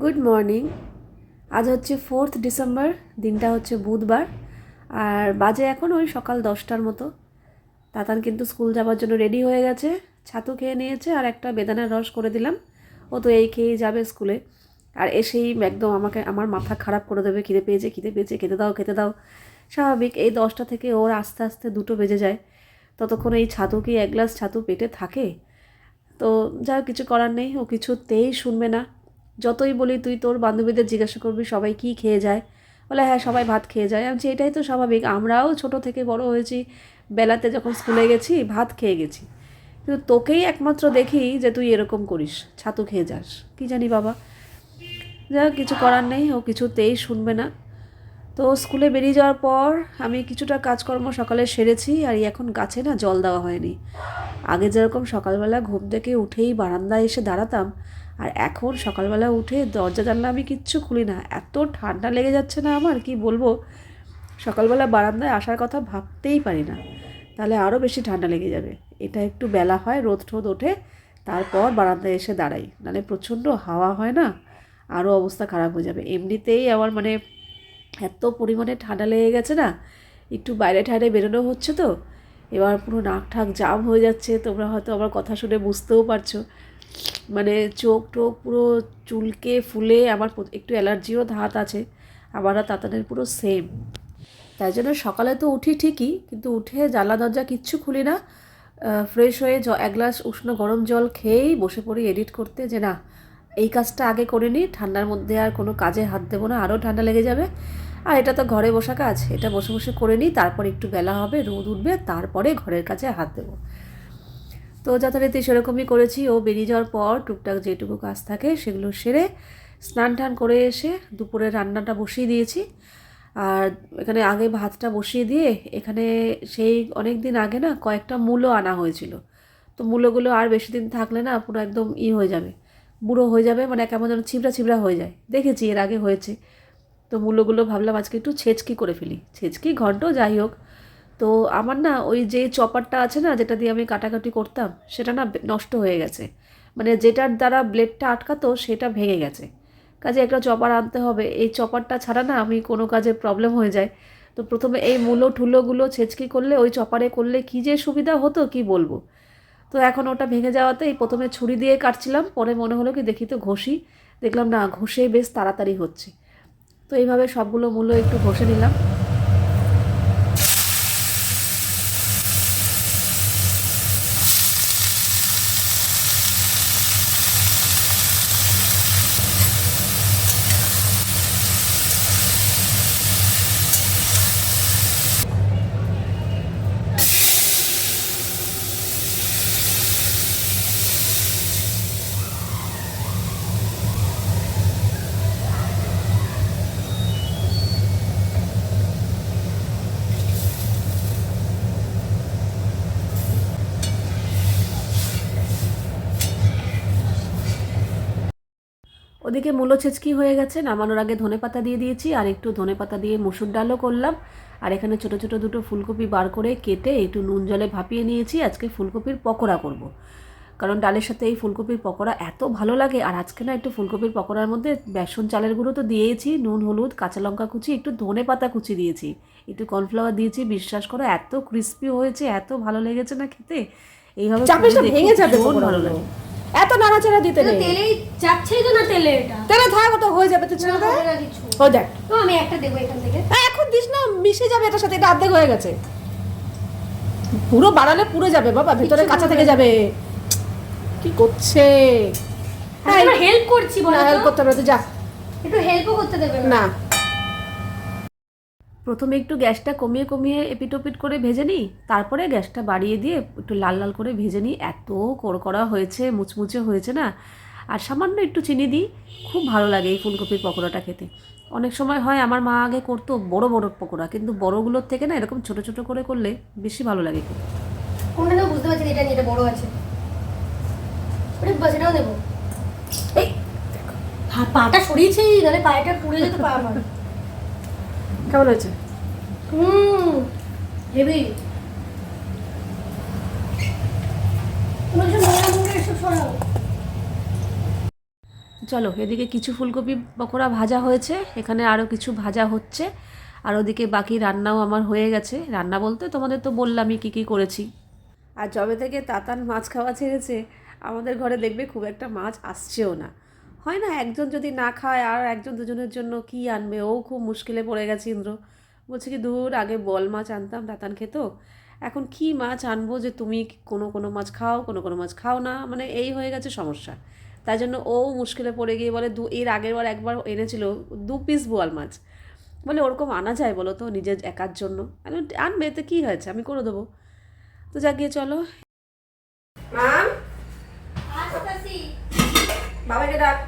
Good morning আজ হচ্ছে fourth December দিনটা হচ্ছে বুধবার। আর বাজে এখন ওই সকাল দশটার মতো। তাতান কিন্তু স্কুল যাওয়ার জন্য রেডি হয়ে গেছে, ছাতু খেয়ে নিয়েছে আর একটা বেদানার রস করে দিলাম। ও তো এই খেয়েই যাবে স্কুলে। আর এসেই একদম আমাকে, আমার মাথা খারাপ করে দেবে, খিদে পেয়েছে খিদে পেয়েছে, খেতে দাও খেতে দাও। স্বাভাবিক, এই দশটা থেকে ওর আস্তে আস্তে দুটো বেজে যায়। ততক্ষণ এই ছাতু কি এক গ্লাস ছাতু পেটে থাকে? তো যা কিছু করার নেই, ও কিছুতেই শুনবে না। যতই বলি তুই তোর বান্ধবীদের জিজ্ঞাসা করবি সবাই কি খেয়ে যায়? বলে হ্যাঁ সবাই ভাত খেয়ে যায়। আমি এটাই তো স্বাভাবিক। আমরাও ছোট থেকে বড় হয়েছি। বেলাতে যখন স্কুলে গেছি, ভাত খেয়ে গেছি। কিন্তু তোকেই একমাত্র দেখি যে তুই এরকম করিস, ছাতু খেয়ে যাস। কি জানি বাবা। যা কিছু করার নেই। ও কিছুতেই শুনবে না। তো স্কুলে বেরিয়ে যাওয়ার পর আমি কিছুটা কাজকর্ম সকালে সেরেছি আর এখন গাছে না জল দেওয়া হয়নি। আগে যেরকম সকালবেলা ঘুম থেকে উঠেই বারান্দায় এসে দাঁড়াতাম আর এখন সকালবেলা উঠে দরজা জানলা আমি কিচ্ছু খুলি না। এত ঠান্ডা লেগে যাচ্ছে না আমার, কি বলব? সকালবেলা বারান্দায় আসার কথা ভাবতেই পারি না। তাহলে আরও বেশি ঠান্ডা লেগে যাবে। এটা একটু বেলা হয়, রোদ ঠোদ ওঠে, তারপর বারান্দায় এসে দাঁড়াই। নাহলে প্রচণ্ড হাওয়া হয় না আরও অবস্থা খারাপ হয়ে যাবে। এমনিতেই আমার মানে এত পরিমাণে ঠান্ডা লেগে গেছে না, একটু বাইরে ঠাইরে বেরোনো হচ্ছে তো, এবার পুরো নাক ঠাক জাম হয়ে যাচ্ছে। তোমরা হয়তো আমার কথা শুনে বুঝতেও পারছ। মানে চোখ টোক পুরো চুলকে ফুলে আমার একটু অ্যালার্জিও ধাত আছে, আবার তাতানের পুরো সেম তাই জন্য সকালে তো উঠি ঠিকই, কিন্তু উঠে জ্বালা দরজা কিচ্ছু খুলি না। ফ্রেশ হয়ে এক গ্লাস উষ্ণ গরম জল খেয়েই বসে পড়ি এডিট করতে যে না, এই কাজটা আগে করে নিই ঠান্ডার মধ্যে আর কোনো কাজে হাত দেবো না, আরও ঠান্ডা লেগে যাবে। আর এটা তো ঘরে বসা কাজ, এটা বসে বসে করে নিই তারপর একটু বেলা হবে, রোদ উঠবে, তারপরে ঘরের কাজে হাত দেবো। তো যথারীতি সেরকমই করেছি। ও বেরিয়ে যাওয়ার পর টুকটাক যেটুকু কাজ থাকে সেগুলো সেরে স্নান টান করে এসে দুপুরে রান্নাটা বসিয়ে দিয়েছি। আর এখানে আগে ভাতটা বসিয়ে দিয়ে এখানে সেই অনেক দিন আগে না কয়েকটা মূলো আনা হয়েছিল। তো মূলোগুলো আর বেশি দিন থাকলে না পুরো একদম ই হয়ে যাবে, বুড়ো হয়ে যাবে মানে কেমন যেন ছিবড়া ছিবড়া হয়ে যায়। দেখেছি এর আগে হয়েছে। তো মূলোগুলো ভাবলাম আজকে একটু ছেচকি করে ফেলি। ছেচকি, ঘন্ট, যাই হোক তো আমার না ওই যে চপারটা আছে না, যেটা দিয়ে আমি কাটাকাটি করতাম, সেটা না নষ্ট হয়ে গেছে। মানে যেটার দ্বারা ব্লেডটা আটকাতো, সেটা ভেঙে গেছে। কাজে একটা চপার আনতে হবে। এই চপারটা ছাড়া না আমি কোনো কাজে প্রবলেম হয়ে যায়। তো প্রথমে এই মূলো ঠুলোগুলো ছেচকি করলে, ওই চপারে করলে কী যে সুবিধা হতো, কি বলব? তো এখন ওটা ভেঙে যাওয়াতে এই প্রথমে ছুরি দিয়ে কাটছিলাম, পরে মনে হলো কি দেখি তো ঘষি। দেখলাম না ঘষে বেশ তাড়াতাড়ি হচ্ছে। তো এইভাবে সবগুলো মূল্য একটু ঘষে নিলাম। ওদিকে মূলো ছেচকি হয়ে গেছে। নামানোর আগে ধনে পাতা দিয়ে দিয়েছি আর একটু ধনে পাতা দিয়ে মুসুর ডালও করলাম। আর এখানে ছোট ছোট দুটো ফুলকপি বার করে কেটে একটু নুন জলে ভাপিয়ে নিয়েছি। আজকে ফুলকপির পকোড়া করব। কারণ ডালের সাথে এই ফুলকপির পকোড়া এত ভালো লাগে। আর আজকে না একটু ফুলকপির পকোড়ার মধ্যে বেসন চালের গুঁড়ো তো দিয়েছি নুন হলুদ কাঁচা লঙ্কা কুচি একটু ধনে পাতা কুচি দিয়েছি। একটু কর্নফ্লাওয়ার দিয়েছি বিশ্বাস করো এত ক্রিস্পি হয়েছে এত ভালো লেগেছে না খেতে। এইভাবে ভেঙে যাবে ভালো ভালো লাগে। এত নাড়াচাড়া দিতে নেই। তেলেই যাচ্ছেই তো না তেলে এটা। তাহলে থাক তো হয়ে যাবে তুই ছেড়ে দে। ও দেখ। তো আমি একটা দেবো এখান থেকে। এখন দিস না মিশে যাবে এটার সাথে এটা অর্ধেক হয়ে গেছে। পুরো বাড়ালে পুরো যাবে বাবা ভেতরে কাঁচা থেকে যাবে। কি করছে? হেল্প করছি বলো হেল্প করতে হবে যা। একটু হেল্পও করতে দেবে না। প্রথমে একটু গ্যাসটা কমিয়ে কমিয়ে এপিটোপিট করে ভেজে নিই, তারপরে গ্যাসটা বাড়িয়ে দিয়ে একটু লাল লাল করে ভেজে নিই। এত কড়কড়া হয়েছে, মুচমুচে হয়েছে না? আর সামান্য একটু চিনি দিই, খুব ভালো লাগে এই ফুলকপির পকোড়াটা খেতে। অনেক সময় হয় আমার মা আগে করতো বড় বড় পকোড়া, কিন্তু বড়গুলোর থেকে না এরকম ছোট ছোট করে করলে বেশি ভালো লাগে খেতে। বুঝতে পারছি এটা নিয়ে বড় আছে। নেব। পাটা সরিয়েছি নাহলে পায়েটা পুড়ে যেতে পা আমার কেমন হয়েছে? হুম হেভি। চলো এদিকে কিছু ফুলকপি পকোড়া ভাজা হয়েছে এখানে আরও কিছু ভাজা হচ্ছে আর ওদিকে বাকি রান্নাও আমার হয়ে গেছে। রান্না বলতে তোমাদের তো বললামই কী কী করেছি। আর যবে থেকে তাতান মাছ খাওয়া ছেড়েছে আমাদের ঘরে দেখবে খুব একটা মাছ আসছেও না। হয় না একজন যদি না খায় আর একজন দুজনের জন্য কি আনবে? ও খুব মুশকিলে পড়ে গেছে ইন্দ্র। বলছে কি দূর আগে বল মাছ আনতাম তাতান খেত। এখন কি মাছ আনব যে তুমি কোনো কোনো মাছ খাও কোনো কোনো মাছ খাও না? মানে এই হয়ে গেছে সমস্যা। তাই জন্য ও মুশকিলে পড়ে গিয়ে বলে দু এর আগের বার একবার এনেছিল দু পিস বোয়াল মাছ। বলে ওরকম আনা যায় বলো তো নিজের একার জন্য? আমি আনবে এতে কী হয়েছে? আমি করে দেবো। তো যা গিয়ে চলো। মাম? বাবাকে ডাক।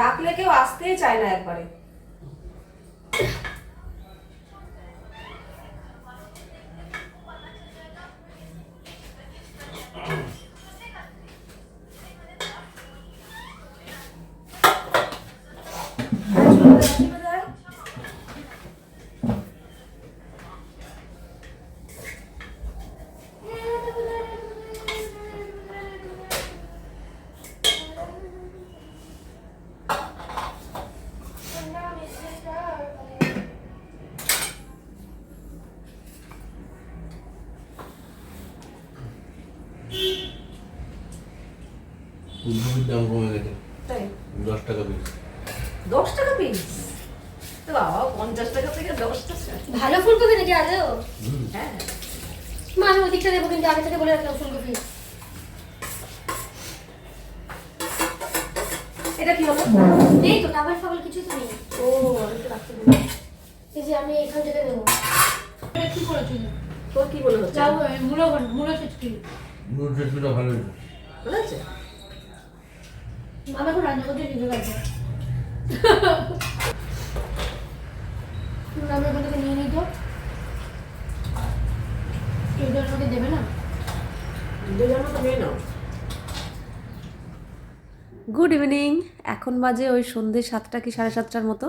ডাকলে কেউ আসতেই চায় না একবারে। ফুলকপির দাম কমে গেছে। তাই? দশ টাকা পিস দশ টাকা পিস বাবা পঞ্চাশ টাকা থেকে দশ টাকা ভালো ফুলকপি নাকি আদৌ? হ্যাঁ। মা আমি ওদিকটা দেবো কিন্তু আগে থেকে বলে রাখলাম ফুলকপি। এটা কি হলো এই তো টাবার ফাবল কিছু তো নেই। ও আমি তো রাখতে বলি। এই যে আমি এখান থেকে দেবো। কি করেছিল তোর কি হচ্ছে? মূলো মূলো টেস্টটা ভালো হয়েছে। ভালো আছে গুড ইভিনিং এখন বাজে ওই সন্ধে সাতটা কি সাড়ে সাতটার মতো।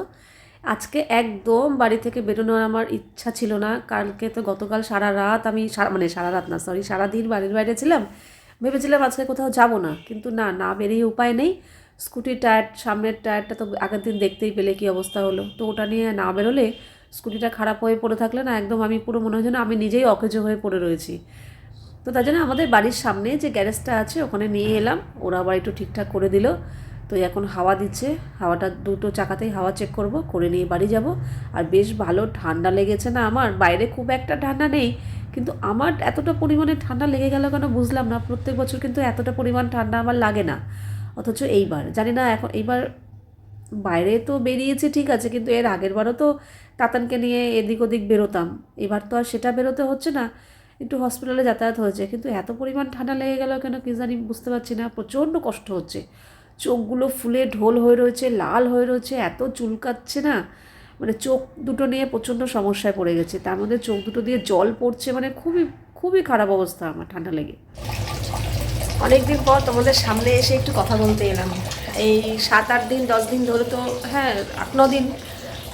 আজকে একদম বাড়ি থেকে বেরোনোর আমার ইচ্ছা ছিল না। কালকে তো গতকাল সারা রাত আমি মানে সারা রাত না সরি সারাদিন বাড়ির বাইরে ছিলাম। ভেবেছিলাম আজকে কোথাও যাব না, কিন্তু না না বেরিয়ে উপায় নেই। স্কুটির টায়ার, সামনের টায়ারটা তো আগের দিন দেখতেই পেলে কী অবস্থা হলো। তো ওটা নিয়ে না বেরোলে স্কুটিটা খারাপ হয়ে পড়ে থাকলে না একদম আমি পুরো মনে হয় যেন আমি নিজেই অকেজো হয়ে পড়ে রয়েছি। তো তার জন্য আমাদের বাড়ির সামনে যে গ্যারেজটা আছে ওখানে নিয়ে এলাম, ওরা আবার একটু ঠিকঠাক করে দিল। তো এখন হাওয়া দিচ্ছে, হাওয়াটা দুটো চাকাতেই হাওয়া চেক করব, করে নিয়ে বাড়ি যাব। আর বেশ ভালো ঠান্ডা লেগেছে না আমার, বাইরে খুব একটা ঠান্ডা নেই, কিন্তু আমার এতটা পরিমাণে ঠান্ডা লেগে গেল কেন বুঝলাম না, প্রত্যেক বছর কিন্তু এতটা পরিমাণ ঠান্ডা আমার লাগে না। অথচ এইবার, জানি না এখন এইবার বাইরে তো বেরিয়েছে ঠিক আছে, কিন্তু এর আগের বারও তো তাতানকে নিয়ে এদিক ওদিক বেরোতাম, এবার তো আর সেটা বেরোতে হচ্ছে না, একটু হসপিটালে যাতায়াত হয়েছে, কিন্তু এত পরিমাণ ঠান্ডা লেগে গেল কেন কি জানি বুঝতে পারছি না, প্রচণ্ড কষ্ট হচ্ছে। চোখগুলো ফুলে ঢোল হয়ে রয়েছে, লাল হয়ে রয়েছে, এত চুলকাচ্ছে না। মানে চোখ দুটো নিয়ে প্রচণ্ড সমস্যায় পড়ে গেছে। তার মধ্যে চোখ দুটো দিয়ে জল পড়ছে মানে খুবই খুবই খারাপ অবস্থা আমার ঠান্ডা লেগে। অনেকদিন পর তোমাদের সামনে এসে একটু কথা বলতে এলাম। এই সাত, আট দিন, দশ দিন ধরে তো হ্যাঁ আট, ন দিন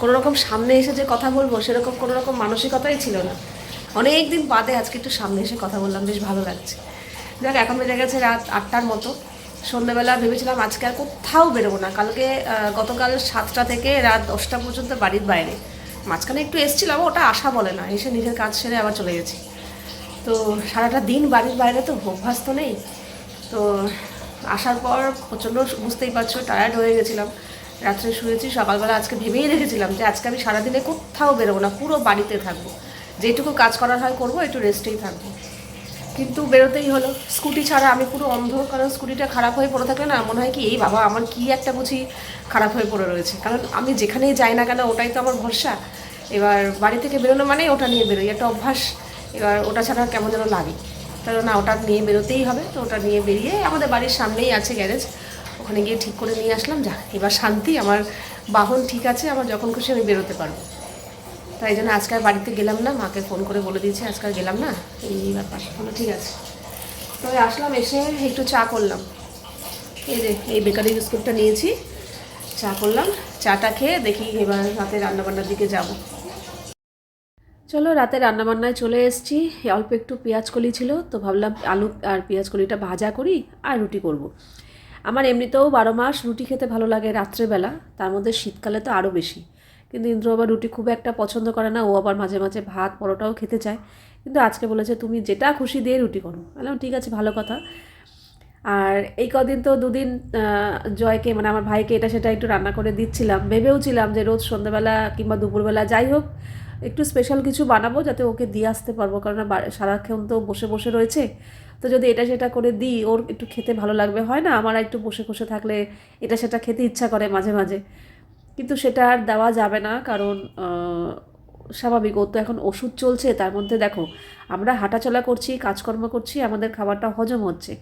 কোনো রকম সামনে এসে যে কথা বলব, সেরকম কোনো রকম মানসিকতাই ছিল না। অনেক দিন বাদে আজকে একটু সামনে এসে কথা বললাম, বেশ ভালো লাগছে। যাক, এখন বেজে গেছে রাত আটটার মতো। সন্ধ্যেবেলা ভেবেছিলাম আজকে আর কোথাও বেরোবো না। কালকে গতকাল সাতটা থেকে রাত দশটা পর্যন্ত বাড়ির বাইরে। মাঝখানে একটু এসেছিলাম, ওটা আশা বলে না, এসে নিজের কাজ সেরে আবার চলে গেছি। তো সারাটা দিন বাড়ির বাইরে তো অভ্যাস তো নেই। তো আসার পর প্রচণ্ড বুঝতেই পারছ টায়ার্ড হয়ে গেছিলাম। রাত্রে শুয়েছি, সকালবেলা আজকে ভেবেই রেখেছিলাম যে আজকে আমি সারাদিনে কোথাও বেরোবো না, পুরো বাড়িতে থাকব। যেটুকু কাজ করার হয় করব, একটু রেস্টেই থাকব। কিন্তু বেরোতেই হলো। স্কুটি ছাড়া আমি পুরো অন্ধ কারণ স্কুটিটা খারাপ হয়ে পড়ে থাকলে না মনে হয় কি, এই বাবা, আমার কি একটা বুঝি খারাপ হয়ে পড়ে রয়েছে। কারণ আমি যেখানেই যাই না কেন, ওটাই তো আমার ভরসা। এবার বাড়ি থেকে বেরোনো মানেই ওটা নিয়ে বেরোই, একটা অভ্যাস। এবার ওটা ছাড়া কেমন যেন লাগে। তাহলে না, ওটা নিয়ে বেরোতেই হবে। তো ওটা নিয়ে বেরিয়ে আমাদের বাড়ির সামনেই আছে গ্যারেজ। ওখানে গিয়ে ঠিক করে নিয়ে আসলাম। যা, এবার শান্তি, আমার বাহন ঠিক আছে, আমার যখন খুশি আমি বেরোতে পারব। তাই জন্য আজকাল বাড়িতে গেলাম না, মাকে ফোন করে বলে দিয়েছি আজকাল গেলাম না। এই ব্যাপার। বলো, ঠিক আছে। তবে আসলাম, এসে একটু চা করলাম। এই যে, এই বেকারি বিস্কুটটা নিয়েছি, চা করলাম, চাটা খেয়ে দেখি এবার রাতে রান্নাবান্নার দিকে যাব। চলো, রাতে রান্নাবান্নায় চলে এসেছি। অল্প একটু পেঁয়াজ কলি ছিল, তো ভাবলাম আলু আর পেঁয়াজ কলিটা ভাজা করি আর রুটি করব। আমার এমনিতেও বারো মাস রুটি খেতে ভালো লাগে রাত্রেবেলা, তার মধ্যে শীতকালে তো আরও বেশি। কিন্তু ইন্দ্র আবার রুটি খুব একটা পছন্দ করে না, ও আবার মাঝে মাঝে ভাত, পরোটাও খেতে চায়। কিন্তু আজকে বলেছে, তুমি যেটা খুশি দিয়ে রুটি করো। বললাম, ঠিক আছে, ভালো কথা। আর এই কদিন তো দুদিন জয়কে মানে আমার ভাইকে এটা সেটা একটু রান্না করে দিচ্ছিলাম। ভেবেওছিলাম যে রোজ সন্ধ্যাবেলা কিংবা দুপুরবেলা যাই হোক, একটু স্পেশাল কিছু বানাবো যাতে ওকে দিয়ে আসতে পারব। কারণ সারাক্ষণ তো বসে বসে রয়েছে। তো যদি এটা সেটা করে দিই, ওর একটু খেতে ভালো লাগবে। হয় না, আমার একটু বসে বসে থাকলে এটা সেটা খেতে ইচ্ছা করে মাঝে মাঝে। কিন্তু সেটা আর দেওয়া যাবে না, কারণ স্বাভাবিক ও তো এখন ওষুধ চলছে, তার মধ্যে দেখো, আমরা হাঁটাচলা করছি, কাজকর্ম করছি, আমাদের খাবারটা হজম হচ্ছে,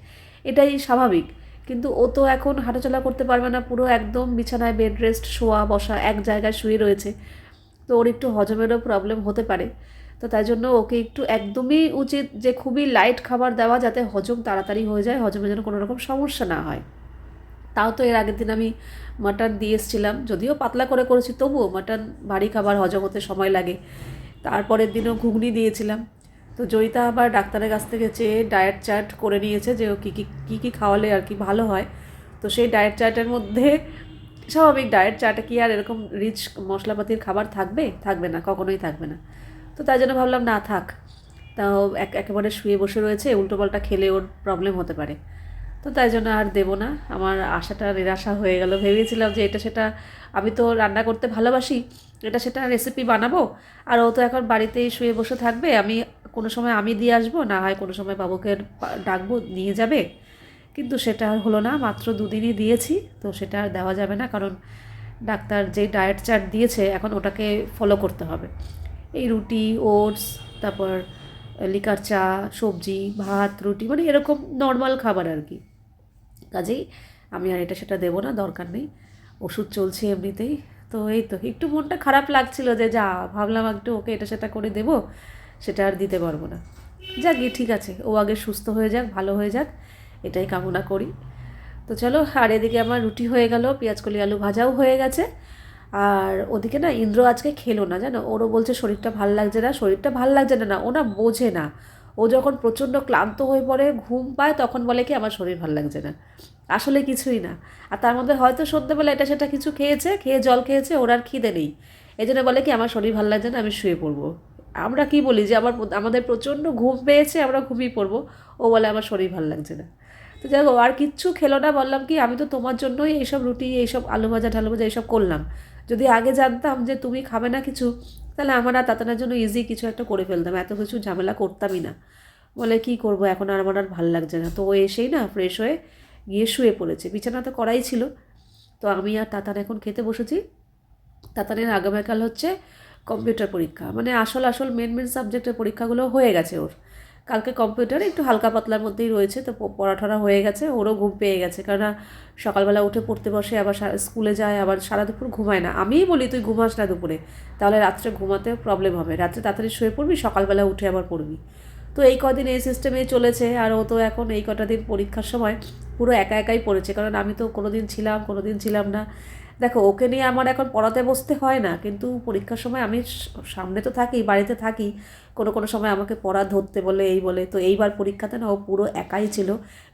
এটাই স্বাভাবিক, কিন্তু ও তো এখন হাঁটাচলা করতে পারবে না, পুরো একদম বিছানায় বেড রেস্ট, শোয়া, বসা, এক জায়গায় শুয়ে রয়েছে, তো ওর একটু হজমেরও প্রবলেম হতে পারে, তো তাই জন্য ওকে একটু একদমই উচিত যে খুবই লাইট খাবার দেওয়া যাতে হজম তাড়াতাড়ি হয়ে যায় হজমের যেন কোনো রকম সমস্যা না হয়। তাও তো এর আগের দিন আমি মাটন দিয়ে এসেছিলাম। যদিও পাতলা করে করেছি, তবুও মাটন ভারী খাবার হজম হতে সময় লাগে। তারপরের দিনও ঘুগনি দিয়েছিলাম। তো জয়িতা আবার ডাক্তারের কাছ থেকে চেয়ে ডায়েট চার্ট করে নিয়েছে যে ও কী কী কী কী খাওয়ালে আর কি ভালো হয়। তো সেই ডায়েট চার্টের মধ্যে স্বাভাবিক ডায়েট চার্টে কি আর এরকম রিচ মশলাপাতির খাবার থাকবে? থাকবে না, কখনোই থাকবে না। তো তাই জন্য ভাবলাম, না থাক। তাও এক, একেবারে শুয়ে বসে রয়েছে উল্টোপাল্টা খেলে ওর প্রবলেম হতে পারে। তো তাই জন্য আর দেবো না। আমার আশাটা নিরাশা হয়ে গেল। ভেবেছিলাম যে এটা সেটা আমি তো রান্না করতে ভালোবাসি, এটা সেটা রেসিপি বানাবো। আর ও তো এখন বাড়িতেই শুয়ে বসে থাকবে। আমি কোনো সময় আমি দিয়ে আসব, না হয় কোনো সময় বাবুকে ডাকবো, নিয়ে যাবে। কিন্তু সেটা আর হলো না, মাত্র দুদিনই দিয়েছি। তো সেটা আর দেওয়া যাবে না, কারণ ডাক্তার যে ডায়েট চার্ট দিয়েছে, এখন ওটাকে ফলো করতে হবে। এই রুটি ওটস তারপর লিকার চা, সবজি, ভাত, রুটি মানে এরকম নর্মাল খাবার আর কি। কাজেই আমি আর এটা সেটা দেবো না, দরকার নেই। ওষুধ চলছে এমনিতেই। তো এই তো, একটু মনটা খারাপ লাগছিল যে যা, ভাবলাম একটু ওকে এটা সেটা করে দেবো, সেটা আর দিতে পারব না। যাক গিয়ে ঠিক আছে, ও আগে সুস্থ হয়ে যাক, ভালো হয়ে যাক, এটাই কামনা করি। তো চলো, আর এদিকে আমার রুটি হয়ে গেল কলি আলু ভাজাও হয়ে গেছে। আর ওদিকে না, ইন্দ্র আজকে খেলো না, জানো? ওরও বলছে শরীরটা ভালো লাগছে না, শরীরটা ভালো লাগছে না না, ও না বোঝে না। ও যখন প্রচণ্ড ক্লান্ত হয়ে পড়ে, ঘুম পায়, তখন বলে কি, আমার শরীর ভালো লাগছে না। আসলে কিছুই না। আর তার মধ্যে হয়তো সন্ধ্যেবেলা এটা সেটা কিছু খেয়েছে, খেয়ে জল খেয়েছে, ওর আর খিদে নেই। এই জন্য বলে কি, আমার শরীর ভালো লাগছে না, আমি শুয়ে পড়ব। আমরা কি বলি যে, আমার আমাদের প্রচণ্ড ঘুম পেয়েছে, আমরা ঘুমিয়ে পড়ব। ও বলে, আমার শরীর ভালো লাগছে না। তো যাই আর কিচ্ছু খেলো না, বললাম কি, আমি তো তোমার জন্যই এইসব রুটি, এইসব আলু ভাজা ঢালু ভাজা, এইসব করলাম। যদি আগে জানতাম যে তুমি খাবে না কিছু তাহলে আমার আর তাতানার জন্য ইজি কিছু একটা করে ফেলতাম, এত কিছু ঝামেলা করতামই না। বলে কি করব, এখন আর আমার আর ভালো লাগছে না। তো ও এসেই না ফ্রেশ হয়ে গিয়ে শুয়ে পড়েছে। বিছানা তো করাই ছিল। তো আমি আর তাতান এখন খেতে বসেছি। তাতানের আগামীকাল হচ্ছে কম্পিউটার পরীক্ষা। মানে আসল আসল মেন মেন সাবজেক্টের পরীক্ষাগুলো হয়ে গেছে ওর। কালকে কম্পিউটার একটু হালকা পাতলার মধ্যেই রয়েছে, তো পড়াঠড়া হয়ে গেছে, ওরও ঘুম পেয়ে গেছে। কেননা সকালবেলা উঠে পড়তে বসে আবার স্কুলে যায়, আবার সারা দুপুর ঘুমায় না। আমিই বলি, তুই ঘুমাস না দুপুরে, তাহলে রাত্রে ঘুমাতে প্রবলেম হবে। রাত্রে তাড়াতাড়ি শুয়ে পড়বি, সকালবেলা উঠে আবার পড়বি। তো এই কদিন এই সিস্টেমে চলেছে, আর ও তো এখন এই কটা দিন পরীক্ষার সময় পুরো একা একাই পড়েছে। কারণ আমি তো কোনো দিন ছিলাম কোনো দিন ছিলাম না। দেখো, ওকে নিয়ে আমার এখন পড়াতে বসতে হয় না, কিন্তু পরীক্ষার সময় আমি সামনে তো থাকি, বাড়িতে থাকি, কোনো কোনো সময় আমাকে পড়া ধরতে বলে, এই বলে, তো এইবার পরীক্ষাতে না ও পুরো একাই ছিল,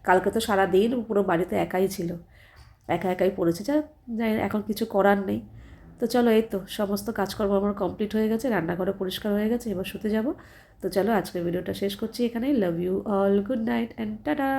কালকে তো সারা দিন পুরো বাড়িতে একাই ছিল, একা একাই পড়েছে, যা, যাই, এখন কিছু করার নেই, তো চলো এই তো, সমস্ত কাজকর্ম আমার কমপ্লিট হয়ে গেছে রান্নাঘরে পরিষ্কার হয়ে গেছে, এবার শুতে যাব, তো চলো আজকের ভিডিওটা শেষ করছি এখানেই love you all good night and tata